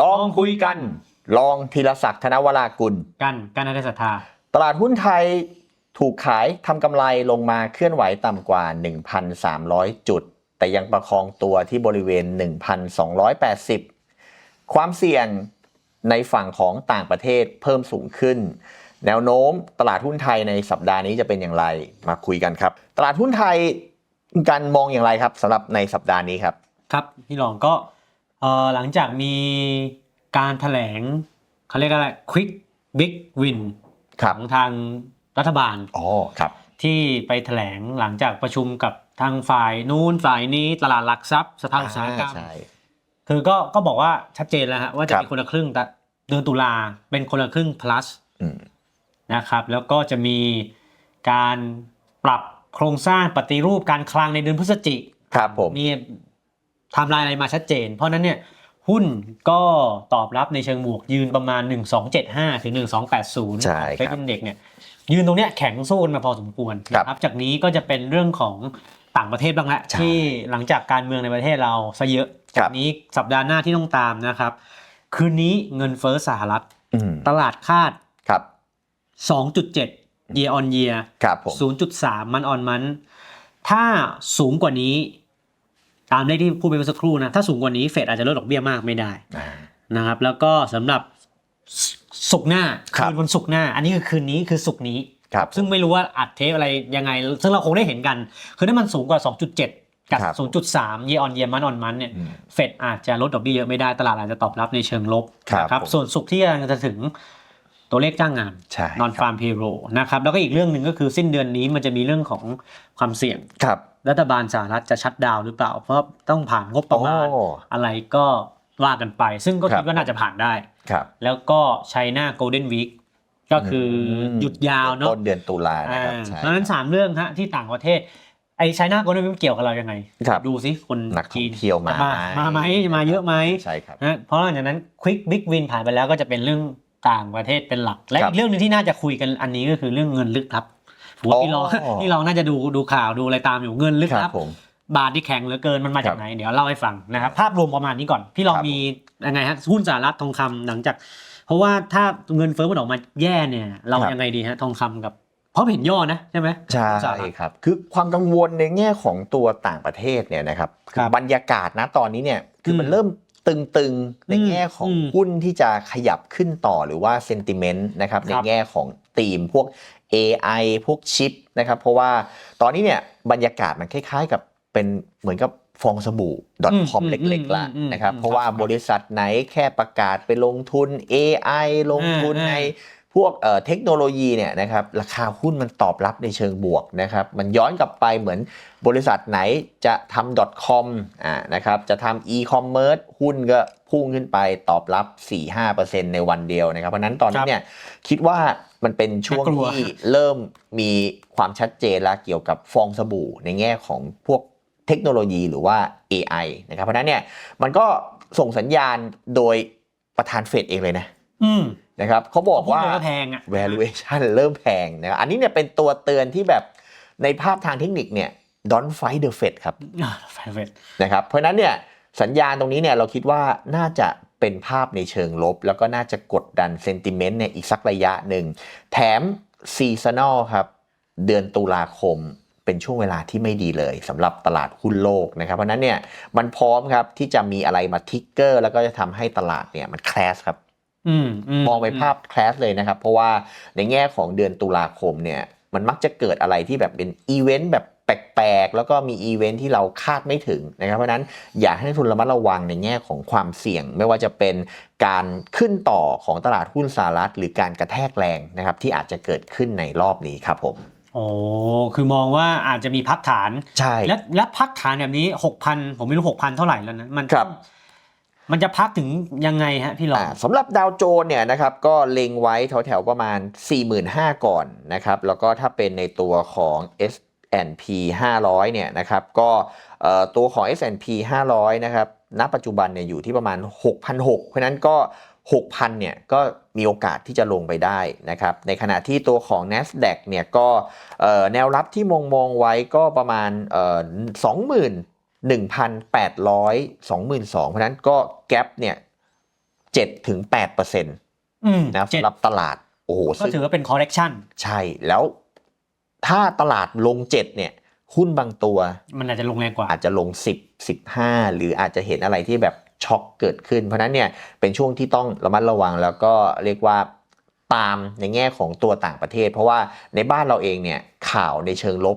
ลองคุยกัน ลองธีรศักดิ์ธนวรากุล กันกันในศรัทธา ตลาดหุ้นไทยถูกขายทำกำไรลงมาเคลื่อนไหวต่ำกว่า 1,300 จุด แต่ยังประคองตัวที่บริเวณ 1,280 ความเสี่ยงในฝั่งของต่างประเทศเพิ่มสูงขึ้น แนวโน้มตลาดหุ้นไทยในสัปดาห์นี้จะเป็นอย่างไรมาคุยกันครับ ตลาดหุ้นไทยการมองอย่างไรครับสำหรับในสัปดาห์นี้ครับ ครับ พี่รองก็ เอ่อหลังจากมีการแถลงเขาเรียกอะไร quick big win ครัขบองทางรัฐบาลอ๋อครับ ที่ไปแถลงหลังจากประชุมกับทางฝ่ายนู้นฝ่ายนี้ตลาดหลักทรัพย์สภาอุตสาหกรรมใช่ คือก็ก็บอกว่าชัดเจนแล้วฮะว่าจะครับมีคนละครึ่งแต่เดือนตุลาเป็นคนละครึ่ง plus อืมนะครับแล้วก็จะมีการปรับโครงสร้างปฏิรูปการคลังในเดือนพฤศจิกครับผม มี ไทำลายอะไรมาชัดเจน เพราะฉะนั้นเนี่ยหุ้นก็ตอบรับในเชิงบวกยืนประมาณ 1275 ถึง 1280ใช่เฟคดรับอินเด็กเนี่ยยืนตรงเนี้ยแข็งสู้กันมาพอสมควรครับนะครับจากนี้ก็จะเป็นเรื่องของต่างประเทศบ้างละใช่ที่หลังจากการเมืองในประเทศเราซะเยอะครัจากบนี้สัปดาห์หน้าที่ต้องตามนะครับ คืนนี้เงินเฟ้อสหรัฐอืมตลาดคาดครับ2.7 year on year ครับผม0.3 มันออนมัน ถ้าสูงกว่านี้ ตามเลขที่พูดไปเมื่อสักครู่นะถ้าสูงกว่านี้เฟดอาจจะลดดอกเบี้ยมากไม่ได้อ่านะครับ แล้วก็สำหรับสุกร์หน้าครับคืนวันศุกร์หน้า อันนี้คือคืนนี้คือศุกร์นี้ครับซึ่งไม่รู้ว่าอัดเทปอะไรยังไง ซึ่งเราคงได้เห็นกัน คือถ้ามันสูงกว่า 2.7 กับครับ0.3 year on year มันออนมันเนี่ยอืมเฟดอาจจะลดดอกเบี้ยเยอะไม่ได้ตลาดอาจจะตอบรับในเชิงลบครับนะผมส่วนสุกร์ที่กำลังจะถึงตัวเลขจ้างงานใช่นอนครับฟาร์มเพโรนะครับแล้วก็อีกเรื่องหนึ่งก็คือสิ้นเดือนนี้มันจะมีเรื่องของความเสี่ยงครับ รัฐบาลสหรัฐจะชัดดาวน์หรือเปล่า เพราะต้องผ่านงบประมาณโอ้อะไรก็ว่ากันไป ซึ่งก็ครับคิดว่าน่าจะผ่านได้ครับแล้วก็ไชน่าโกลเด้นวีคก็คืออมหยุดยาวเนาะต้นเดือนตุลานะอ่าครับใช่เพราะฉะนั้นสามเรื่องฮะที่ต่างประเทศไอ้ไชน่าโกลเด้นวีคเกี่ยวกับเรายังไงครับดูสิคนนักท่องจีนเที่ยวมามามาไหมมาเยอะไหมใช่ครับนะเพราะหลังจากนั้นควิกบิ๊กวินผ่านไปแล้วก็จะเป็นเรื่องต่างประเทศเป็นหลัก และครับอีกเรื่องหนึงที่น่าจะคุยกันอันนี้ก็คือเรื่องเงินลึกลับ ผมว่าอ๋อพี่ลองพี่ลองน่าจะดูดูข่าวดูอะไรตามอยู่เงินลึกครัลับบผมบาทที่แข็งเหลือเกินมันมาครัจากบไหน เดี๋ยวเล่าให้ฟังนะครับภาพรวมประมาณนี้ก่อน พี่ลองครับมียังไงฮะหุ้นสหรัฐทองคำหลังจาก เพราะว่าถ้าเงินเฟ้อมันออกมาแย่เนี่ย เราครับยังไงดีฮะทองคำกับ เพราะเห็นย่อนะใช่ไหมใช่สหรัฐครับ คือความกังวลในแง่ของตัวต่างประเทศเนี่ยนะครับครับบรรยากาศนะตอนนี้เนี่ยคือมันอืมเริ่มตึงๆ ในแง่ของอืมหุ้นที่จะขยับขึ้นต่อหรือว่าเซนติเมนต์นะครับคในรับแง่ของธีมพวก AI พวกชิปนะครับ เพราะว่าตอนนี้เนี่ยบรรยากาศมันคล้ายๆ กับเป็นเหมือนกับฟองสบู่ .com อืมเล็กๆละอืมนะครับอืมเพราะว่าครับบริษัทไหนแค่ประกาศไปลงทุน AI ลงทุนอ่าใน พวกเอ่อเทคโนโลยีเนี่ยนะครับราคาหุ้นมันตอบรับในเชิงบวกนะครับมันย้อนกลับไปเหมือนบริษัทไหนจะทำ .com อ่านะครับจะทำ e-commerce หุ้นก็พุ่งขึ้นไปตอบรับ 4-5%ในวันเดียวนะครับ เพราะฉะนั้นตอนนี้เนี่ยคิดว่ามันเป็นช่วงน่ากลัวที่เริ่มมีความชัดเจนแล้วเกี่ยวกับฟองสบู่ในแง่ของพวกเทคโนโลยีหรือว่า AI นะครับเพราะฉะนั้นเนี่ยมันก็ส่งสัญญาณโดยประธานเฟดเองเลยนะ อืม นะครับเขาบอกว่าพูดเลยแพงอะ valuation เริ่มแพงนะครับอันนี้เนี่ยเป็นตัวเตือนที่แบบในภาพทางเทคนิคเนี่ย don't fight the Fed ครับอ่าแฟนเฟดนะครับเพราะฉะนั้นเนี่ยสัญญาณตรงนี้เนี่ยเราคิดว่าน่าจะเป็นภาพในเชิงลบ แล้วก็น่าจะกดดันเซนติเมนต์เนี่ยอีกสักระยะหนึ่ง แถมซีซันอลครับ เดือนตุลาคมเป็นช่วงเวลาที่ไม่ดีเลยสำหรับตลาดหุ้นโลกนะครับ เพราะฉะนั้นเนี่ยมันพร้อมครับที่จะมีอะไรมาทิกเกอร์ แล้วก็จะทำให้ตลาดเนี่ยมันแคลสครับอื มมองไปภาพแคลสเลยนะครับ เพราะว่าในแง่ของเดือนตุลาคมเนี่ย มันมักจะเกิดอะไรที่แบบเป็นอีเวนต์แบบแปลกๆ แล้วก็มีอีเวนต์ที่เราคาดไม่ถึงนะครับ เพราะฉะนั้นอยากให้นักทุนระมัดระวังในแง่ของความเสี่ยง ไม่ว่าจะเป็นการขึ้นต่อของตลาดหุ้นสหรัฐ หรือการกระแทกแรงนะครับ ที่อาจจะเกิดขึ้นในรอบนี้ครับผมโอ้คือมองว่าอาจจะมีพักฐาน ใช่ และและพักฐานแบบนี้หกพันผมไม่รู้หกพันเท่าไหร่แล้วนะ มันครับ มันจะพักถึงยังไงฮะพี่หลองอ่าสำหรับดาวโจนส์เนี่ยนะครับก็เล็งไว้แถวๆประมาณ 45,000 ก่อนนะครับแล้วก็ถ้าเป็นในตัวของ S&P 500 เนี่ยนะครับก็ตัวของ S&P 500 นะครับณปัจจุบันเนี่ยอยู่ที่ประมาณ 6,600 เพราะนั้นก็ 6,000 เนี่ยก็มีโอกาสที่จะลงไปได้นะครับในขณะที่ตัวของ NASDAQ เนี่ยก็แนวรับที่มองมองๆไว้ก็ประมาณเอ่อ20,000 1,800 22,000เพราะฉะนั้นก็แกปเนี่ย7ถึง8เปอร์เซ็นต์อืมนะเจ็ดสำหรับตลาด โอ้โหก็ซึ่งถือว่าเป็น correction ใช่ แล้วถ้าตลาดลง 7 เนี่ย หุ้นบางตัว มันอาจจะลงแรงกว่า อาจจะลง 10 15 หรืออาจจะเห็นอะไรที่แบบช็อกเกิดขึ้น เพราะฉะนั้นเนี่ยเป็นช่วงที่ต้องระมัดระวังแล้วก็เรียกว่าตามในแง่ของตัวต่างประเทศ เพราะว่าในบ้านเราเองเนี่ยข่าวในเชิงลบ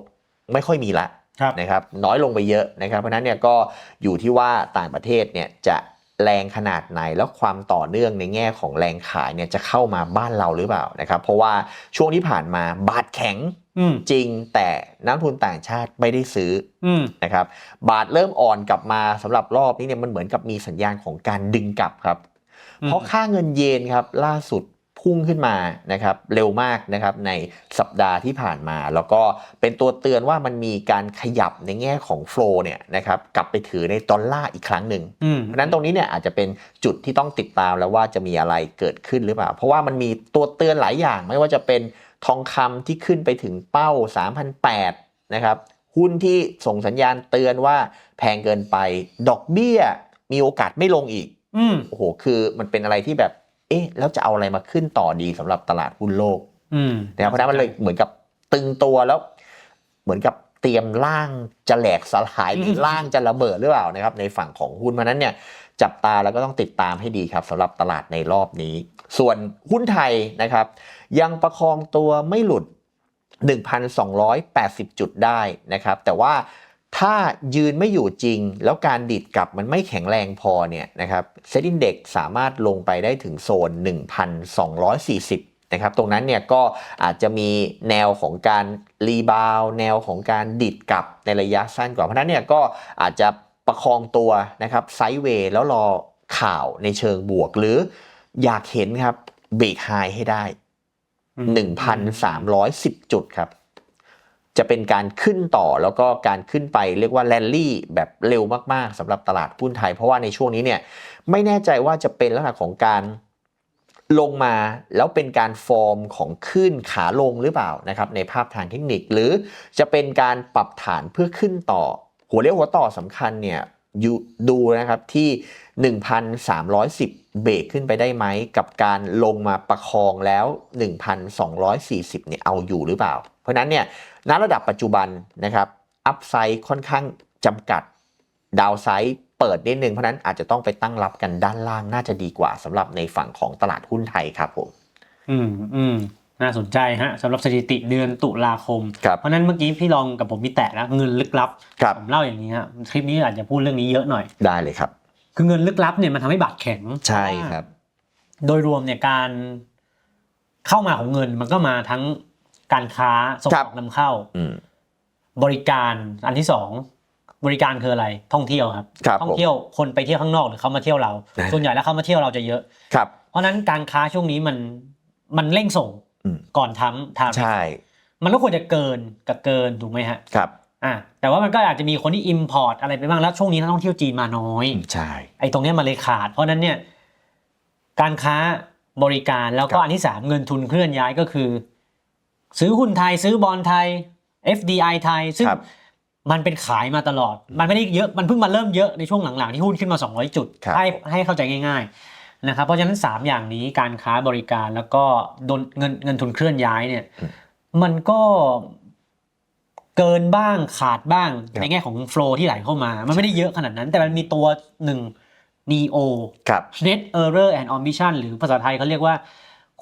ไม่ค่อยมีละครับ นะครับน้อยลงไปเยอะนะครับ เพราะฉะนั้นเนี่ยก็อยู่ที่ว่าต่างประเทศเนี่ยจะแรงขนาดไหนแล้วความต่อเนื่องในแง่ของแรงขายเนี่ยจะเข้ามาบ้านเราหรือเปล่านะครับ เพราะว่าช่วงที่ผ่านมาบาทแข็งอืมจริงแต่นักลงทุนต่างชาติไม่ได้ซื้ออืมนะครับ บาทเริ่มอ่อนกลับมาสำหรับรอบนี้เนี่ยมันเหมือนกับมีสัญญาณของการดึงกลับครับอืมเพราะค่าเงินเยนครับล่าสุด พุ่งขึ้นมานะครับเร็วมากนะครับในสัปดาห์ที่ผ่านมา แล้วก็เป็นตัวเตือนว่ามันมีการขยับในแง่ของโฟลเนี่ยนะครับกลับไปถือในดอลลาร์อีกครั้งหนึ่งอืมเพราะฉะนั้นตรงนี้เนี่ยอาจจะเป็นจุดที่ต้องติดตามแล้วว่าจะมีอะไรเกิดขึ้นหรือเปล่า เพราะว่ามันมีตัวเตือนหลายอย่างไม่ว่าจะเป็นทองคำที่ขึ้นไปถึงเป้า3,008นะครับหุ้นที่ส่งสัญญาณเตือนว่าแพงเกินไปดอกเบี้ยมีโอกาสไม่ลงอีกอืมโอ้โห คือมันเป็นอะไรที่แบบ เอ๊ะแล้วจะเอาอะไรมาขึ้นต่อดีสำหรับตลาดหุ้นโลกอืมนะครับเพราะฉะนั้นมันเลยเหมือนกับตึงตัวแล้ว เหมือนกับเตรียมร่างจะแหลกสลายหรือร่างจะระเบิดหรือเปล่านะครับ ในฝั่งของหุ้นเพราะฉะนั้นเนี่ยจับตาแล้วก็ต้องติดตามให้ดีครับสำหรับตลาดในรอบนี้ ส่วนหุ้นไทยนะครับ ยังประคองตัวไม่หลุด 1,280 จุดได้นะครับ แต่ว่า ถ้ายืนไม่อยู่จริง แล้วการดิดกลับมันไม่แข็งแรงพอเนี่ยนะครับเซ็นดินเด็กสามารถลงไปได้ถึงโซน 1,240 นะครับ ตรงนั้นเนี่ยก็อาจจะมีแนวของการรีบาวแนวของการดิดกลับในระยะสั้นกว่า เพราะฉะนั้นเนี่ยก็อาจจะประคองตัวนะครับไซด์เวย์แล้วรอข่าวในเชิงบวก หรืออยากเห็นครับเบรกไฮให้ได้อืม1,310 จุดครับ จะเป็นการขึ้นต่อแล้วก็การขึ้นไปเรียกว่าแลนลี่แบบเร็วมากๆสำหรับตลาดหุ้นไทย เพราะว่าในช่วงนี้เนี่ยไม่แน่ใจว่าจะเป็นลักษณะของการลงมาแล้วเป็นการฟอร์มของขึ้นขาลงหรือเปล่านะครับในภาพทางเทคนิคหรือจะเป็นการปรับฐานเพื่อขึ้นต่อ หัวเรียวหัวต่อสำคัญเนี่ย ดูนะครับที่ 1,310 เบรกขึ้นไปได้ไหม กับการลงมาประคองแล้ว 1,240 เนี่ยเอาอยู่หรือเปล่า เพราะนั้นเนี่ยณระดับปัจจุบันนะครับอัพไซด์ค่อนข้างจำกัดดาวไซด์เปิดนิดนึงเพราะนั้นอาจจะต้องไปตั้งรับกันด้านล่างน่าจะดีกว่าสำหรับในฝั่งของตลาดหุ้นไทยครับผม อืมอืม น่าสนใจฮะสำหรับสถิติเดือนตุลาคม ครับเพราะฉะนั้นเมื่อกี้พี่ลองกับผมมีแตะแล้วเงินลึกลับ ครับ ผมเล่าอย่างนี้ฮะคลิปนี้อาจจะพูดเรื่องนี้เยอะหน่อย ได้เลยครับ คือเงินลึกลับเนี่ยมันทำให้บาทแข็งใช่ครับ โดยรวมเนี่ยการเข้ามาของเงินมันก็มาทั้งการค้าส่งครัอบ อกนำเข้า อืม บริการอันที่สองบริการคืออะไรท่องเที่ยวครับครับท่องเที่ยวคนไปเที่ยวข้างนอกหรือเขามาเที่ยวเรานะส่วนใหญ่แล้วเขามาเที่ยวเราจะเยอะ ครับ เพราะฉะนั้นการค้าช่วงนี้มันมันเร่งส่งอืม ก่อนทำทาใช่ มันก็ควรจะเกินกับเกินถูกไหมฮะครับอะแต่ว่ามันก็อาจจะมีคนที่ import อะไรไปบ้างแล้วช่วงนี้นักท่องเที่ยวจีนมาน้อยใช่ไอ้ตรงเนี้ยมันเลยขาด เพราะฉะนั้นเนี่ยการค้าบริการแล้วคก็รับอันที่สามเงินทุนเคลื่อนย้ายก็คือ ซื้อหุ้นไทยซื้อบอลไทย FDI ไทย ซึ่งครับมันเป็นขายมาตลอด มันไม่ได้เยอะมันเพิ่งมาเริ่มเยอะในช่วงหลังๆ ที่หุ้นขึ้นมา 200 จุดครับให้ให้เข้าใจง่าย ๆ นะครับเพราะฉะนั้น 3 อย่างนี้การค้าบริการแล้วก็โดนเงินเงินทุนเคลื่อนย้ายเนี่ยมันก็เกินบ้างขาดบ้างครับในแง่ของโฟลที่ไหลเข้ามา มันไม่ได้เยอะขนาดนั้น แต่มันมีตัวหนึ่ง neo ครับ net error and omission หรือภาษาไทยเขาเรียกว่า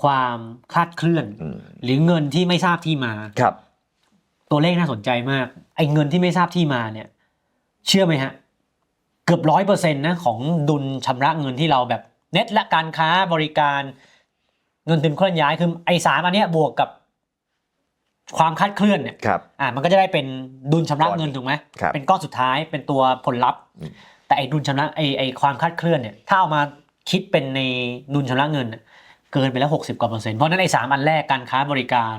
ความคลาดเคลื่อนอืมหรือเงินที่ไม่ทราบที่มาครับ ตัวเลขน่าสนใจมากไอ้เงินที่ไม่ทราบที่มาเนี่ย เชื่อไหมฮะ เกือบร้อยเปอร์เซ็นต์นะของดุลชำระเงินที่เราแบบ เน็ตและการค้าบริการเงินทุนเคลื่อนย้ายคือไอ้สามอันเนี้ยบวกกับความคลาดเคลื่อนเนี่ยครับ อ่ามันก็จะได้เป็นดุลชำระเงินถูกไหมครับ เป็นก้อนสุดท้ายเป็นตัวผลลัพธ์อืมแต่ไอ้ดุลชำระไอ้ไอ้ความคลาดเคลื่อนเนี่ยถ้าเอามาคิดเป็นในดุลชำระเงินน่ะเกินไปแล้วหกสิบกว่าเปอร์เซ็นต์เพราะฉะนั้นไอ้สามอันแรกการค้าบริการ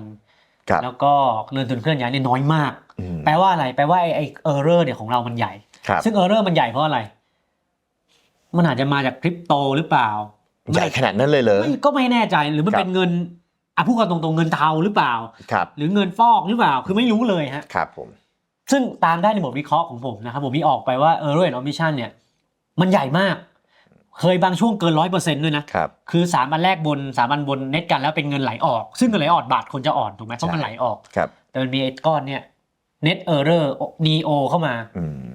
ครับแล้วก็เงินทุนเคลื่อนย้ายเนี่ยน้อยมาก อืมแปลว่าอะไรแปลว่าไอ้ไอ้เออร์เรอร์เนี่ยของเรามันใหญ่ ครับซึ่งเออร์เรอร์มันใหญ่เพราะอะไร มันอาจจะมาจากคริปโตหรือเปล่าใหญ่ขนาดนั้นเลยเหรอไม่ก็ไม่แน่ใจหรือมันครับเป็นเงินอะพูดกันตรงๆเงินเทาหรือเปล่าครับหรือเงินฟอกหรือเปล่าคือไม่รู้เลยฮะครับผมซึ่งตามได้ในบทวิเคราะห์ของผมนะครับผมมีออกไปว่า error and omission เนี่ยมันใหญ่มาก เคยบางช่วงเกินร้อยเปอร์เซ็นต์ด้วยนะครับคือสามอันแรกบนสามอันบนเน็ตกันแล้วเป็นเงินไหลออก ซึ่งเงินไหลออกบาทคนจะอ่อนถูกไหมเพราะมันไหลออกครับแต่มันมีไอ้ก้อนเนี่ยเน็ตเออร์เรอร์นีโอเข้ามาอืมครับ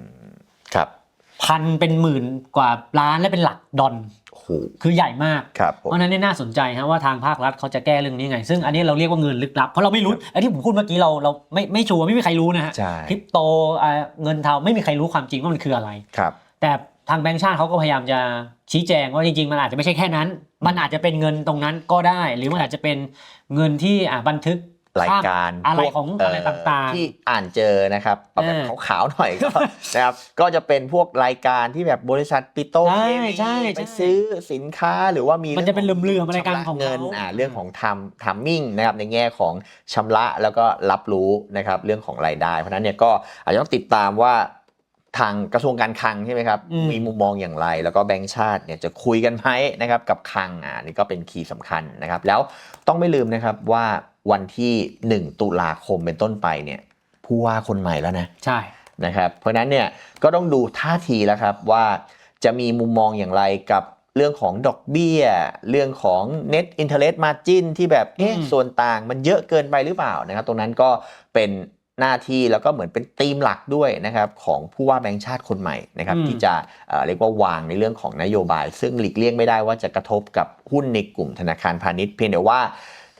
พันเป็นหมื่นกว่าล้านและเป็นหลักดอลโอ้โหคือใหญ่มาก ครับผม เพราะฉะนั้นเนี่ยน่าสนใจฮะว่าทางภาครัฐเขาจะแก้เรื่องนี้ไง ซึ่งอันนี้เราเรียกว่าเงินลึกลับ เพราะเราไม่รู้ไอ้ที่ผมพูดเมื่อกี้เราเราไม่ไม่ชัวร์ไม่มีใครรู้นะฮะใช่ คริปโตอ่าเงินเทาไม่มีใครรู้ความจริงว่ามันคืออะไร ครับ แต่ทางแบงก์ชาติเขาก็พยายามจะชี้แจงว่าจริงๆ มันอาจจะไม่ใช่แค่นั้น มันอาจจะเป็นเงินตรงนั้นก็ได้ หรือมันอาจจะเป็นเงินที่อ่าบันทึก รายการอะไรพวกของอะไรต่างๆ ที่อ่านเจอนะครับเอาแบบเออขาวๆหน่อยก็นะครับก็จะเป็นพวกรายการที่แบบบริษัทปิโตรเคมีใช่ใช่ไปซื้อสินค้าหรือว่ามีมันจะเป็นรื่องเหลื่อมๆอะไรกันชำะของเงินเขาอ่าเรื่องของทำทัมมิ่งนะครับในแง่ของชำระแล้วก็รับรู้นะครับเรื่องของรายได้ เพราะฉะนั้นเนี่ยก็อาจจะต้องติดตามว่าทางกระทรวงการคลังใช่ไหมครับอืมมีมุมมองอย่างไร แล้วก็แบงก์ชาติเนี่ยจะคุยกันไหมนะครับกับคลังอ่านี่ก็เป็นคีย์สำคัญนะครับ แล้วต้องไม่ลืมนะครับว่า วันที่ 1 ตุลาคมเป็นต้นไปเนี่ยผู้ว่าคนใหม่แล้วนะใช่นะครับเพราะฉะนั้นเนี่ยก็ต้องดูท่าทีแล้วครับว่าจะมีมุมมองอย่างไรกับเรื่องของดอกเบี้ย เรื่องของ net interest margin ที่แบบเอ๊ะอืมส่วนต่างมันเยอะเกินไปหรือเปล่านะครับ ตรงนั้นก็เป็นหน้าที่แล้วก็เหมือนเป็นธีมหลักด้วยนะครับของผู้ว่าแบงค์ชาติคนใหม่นะครับที่จะเอ่อเรียกว่าวางในเรื่องของนโยบาย ซึ่งหลีกเลี่ยงไม่ได้ว่าจะกระทบกับหุ้นในกลุ่มธนาคารพาณิชย์เพียงแต่ว่า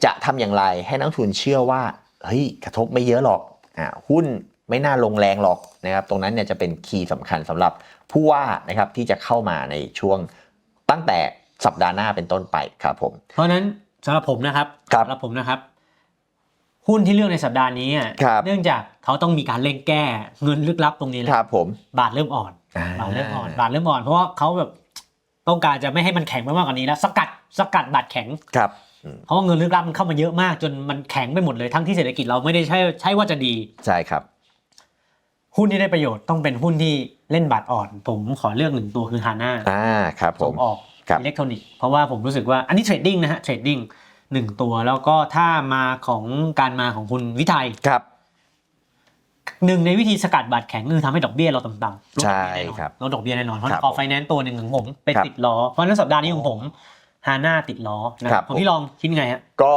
จะทำอย่างไรให้นักลงทุนเชื่อว่าเฮ้ยกระทบไม่เยอะหรอกอ่าหุ้นไม่น่าลงแรงหรอกนะครับ ตรงนั้นเนี่ยจะเป็นคีย์สำคัญสำหรับผู้ว่านะครับที่จะเข้ามาในช่วงตั้งแต่สัปดาห์หน้าเป็นต้นไปครับผม เพราะฉะนั้นสำหรับผมนะครับครับสำหรับผมนะครับ หุ้นที่เลือกในสัปดาห์นี้อะครับเนื่องจากเขาต้องมีการเร่งแก้เงินลึกลับตรงนี้แหคละรับผมบาทเริ่มอ่อนอ่าบาทเริ่มอ่อนบาทเริ่มอ่อนเพราะว่าเขาแบบต้องการจะไม่ให้มันแข็งไปมากกว่านี้แล้ว สกัดสกัดบาทแข็งครับ เพราะว่าเงินลึกลับมันเข้ามาเยอะมากจนมันแข็งไปหมดเลยทั้งที่เศรษฐกิจเราไม่ได้ใช่ใช่ว่าจะดี ใช่ครับ หุ้นที่ได้ประโยชน์ต้องเป็นหุ้นที่เล่นบาทอ่อน ผมขอเลือกหนึ่งตัวคือฮาน่าอ่าครับผส่ม งออกครับ อิเล็กทรอนิกส์เพราะว่าผมรู้สึกว่าอันนี้เทรดดิ้งนะฮะเทรดดิ้งหนึ่งตัวแล้วก็ถ้ามาของการมาของคุณวิทัยครับ หนึ่งในวิธีสกัดบาทแข็งคือทำให้ดอกเบี้ยเราต่ำๆลดดอกเบี้ยแน่นอนใช่ครับลดดอกเบี้ยแน่นอนเพราะครับคอไฟแนนซ์ตัวหนึ่งของผมเป็นครับ ติดล้อเพราะฉะนั้นสัปดาห์นี้ของผม ฮาน่าติดล้อนะครับ ผมผมพี่ลองคิดยังไงฮะ ก็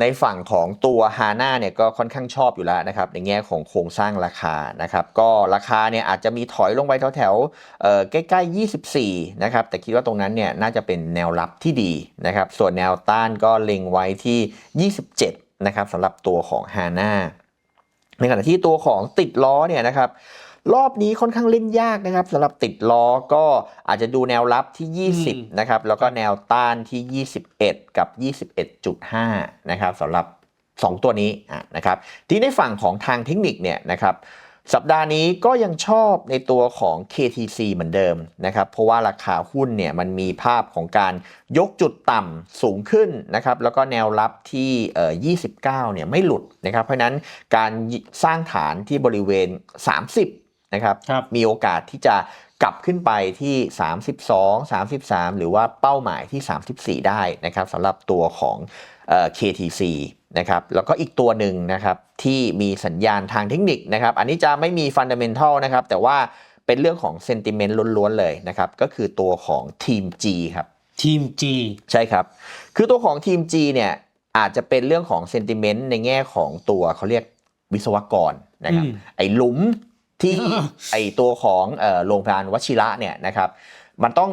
ในฝั่งของตัวฮาน่าเนี่ยก็ค่อนข้างชอบอยู่แล้วนะครับในแง่ของโครงสร้างราคานะครับก็ราคาเนี่ยอาจจะมีถอยลงไปแถวๆเอ่อใกล้ๆ 24 นะครับ แต่คิดว่าตรงนั้นเนี่ยน่าจะเป็นแนวรับที่ดีนะครับ ส่วนแนวต้านก็เล็งไว้ที่ 27 นะครับสำหรับตัวของฮาน่าในขณะที่ตัวของติดล้อเนี่ยนะครับ รอบนี้ค่อนข้างเล่นยากนะครับสำหรับติดล้อก็อาจจะดูแนวรับที่อืม20 นะครับ แล้วก็แนวต้านที่ 21 กับ 21.5 นะครับสำหรับ 2 ตัวนี้อะนะครับ ที่ในฝั่งของทางเทคนิคเนี่ยนะครับสัปดาห์นี้ก็ยังชอบในตัวของ KTC เหมือนเดิมนะครับ เพราะว่าราคาหุ้นเนี่ยมันมีภาพของการยกจุดต่ำสูงขึ้นนะครับ แล้วก็แนวรับที่เอ่อ29 เนี่ยไม่หลุดนะครับ เพราะฉะนั้นการสร้างฐานที่บริเวณ 30 นะครับครับมีโอกาสที่จะกลับขึ้นไปที่ 32 33 หรือว่าเป้าหมายที่ 34 ได้นะครับสำหรับตัวของเอ่อ KTC นะครับแล้วก็อีกตัวหนึ่งนะครับที่มีสัญญาณทางเทคนิคนะครับอันนี้จะไม่มีฟันเดเมนทัลนะครับแต่ว่าเป็นเรื่องของเซนติเมนต์ล้วนๆเลยนะครับก็คือตัวของทีม G ครับทีม G ใช่ครับ คือตัวของทีม G เนี่ยอาจจะเป็นเรื่องของเซนติเมนต์ในแง่ของตัวเขาเรียกวิศวกรนะครับอืมไอ้หลุม ที่ไอตัวของโรงพยาบาลวชิระเนี่ยนะครับมันต้อง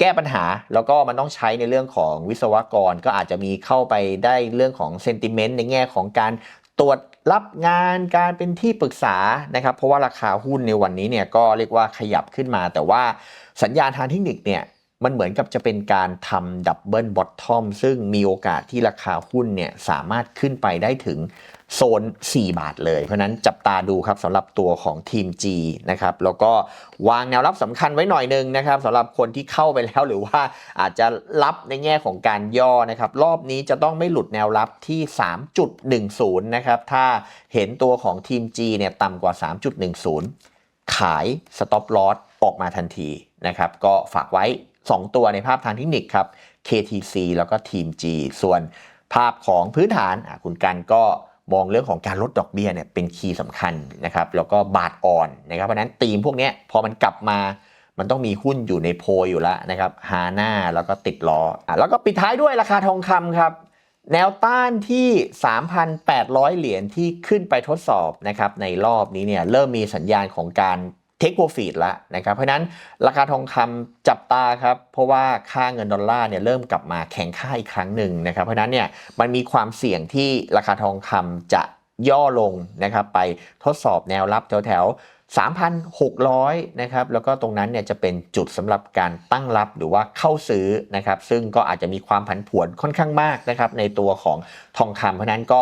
แก้ปัญหาแล้วก็มันต้องใช้ในเรื่องของวิศวกร ก็อาจจะมีเข้าไปได้เรื่องของเซนติเมนต์ในแง่ของการตรวจรับงานการเป็นที่ปรึกษานะครับเพราะว่าราคาหุ้นในวันนี้เนี่ยก็เรียกว่าขยับขึ้นมา แต่ว่าสัญญาณทางเทคนิคเนี่ยมันเหมือนกับจะเป็นการทำดับเบิลบอททอมซึ่งมีโอกาสที่ราคาหุ้นเนี่ยสามารถขึ้นไปได้ถึง โซน 4 บาทเลย เพราะนั้นจับตาดูครับสำหรับตัวของทีม G นะครับแล้วก็วางแนวรับสำคัญไว้หน่อยหนึงนะครับสำหรับคนที่เข้าไปแล้วหรือว่าอาจจะรับในแง่ของการย่อนะครับรอบนี้จะต้องไม่หลุดแนวรับที่ 3.10 นะครับถ้าเห็นตัวของทีม G เนี่ยต่ำกว่า 3.10 ขาย stop loss ออกมาทันทีนะครับก็ฝากไว้ 2 ตัวในภาพทางเทคนิคครับ KTC แล้วก็ทีม G ส่วนภาพของพื้นฐานคุณกันก็ มองเรื่องของการลดดอกเบี้ยเนี่ยเป็นคีย์สำคัญนะครับแล้วก็บาทอ่อนนะครับเพราะนั้นธีมพวกนี้พอมันกลับมามันต้องมีหุ้นอยู่ในโพยอยู่แล้วนะครับฮาน่าแล้วก็ติดล้ออะแล้วก็ปิดท้ายด้วยราคาทองคำครับ แนวต้านที่ 3,800 เหรียญที่ขึ้นไปทดสอบนะครับในรอบนี้เนี่ยเริ่มมีสัญญาณของการ เทคโปรฟิตแล้วนะครับเพราะนั้นราคาทองคำจับตาครับเพราะว่าค่าเงินดอลลาร์เนี่ยเริ่มกลับมาแข็งค่าอีกครั้งหนึ่งนะครับเพราะนั้นเนี่ยมันมีความเสี่ยงที่ราคาทองคำจะย่อลงนะครับไปทดสอบแนวรับแถวแถว3,600นะครับแล้วก็ตรงนั้นเนี่ยจะเป็นจุดสำหรับการตั้งรับหรือว่าเข้าซื้อนะครับซึ่งก็อาจจะมีความผันผวนค่อนข้างมากนะครับในตัวของทองคำเพราะนั้นก็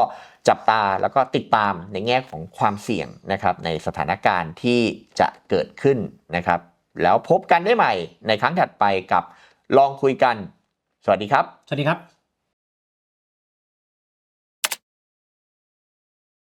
จับตาแล้วก็ติดตามในแง่ของความเสี่ยงนะครับในสถานการณ์ที่จะเกิดขึ้นนะครับ แล้วพบกันได้ใหม่ในครั้งถัดไปกับลองคุยกัน สวัสดีครับ สวัสดีครับ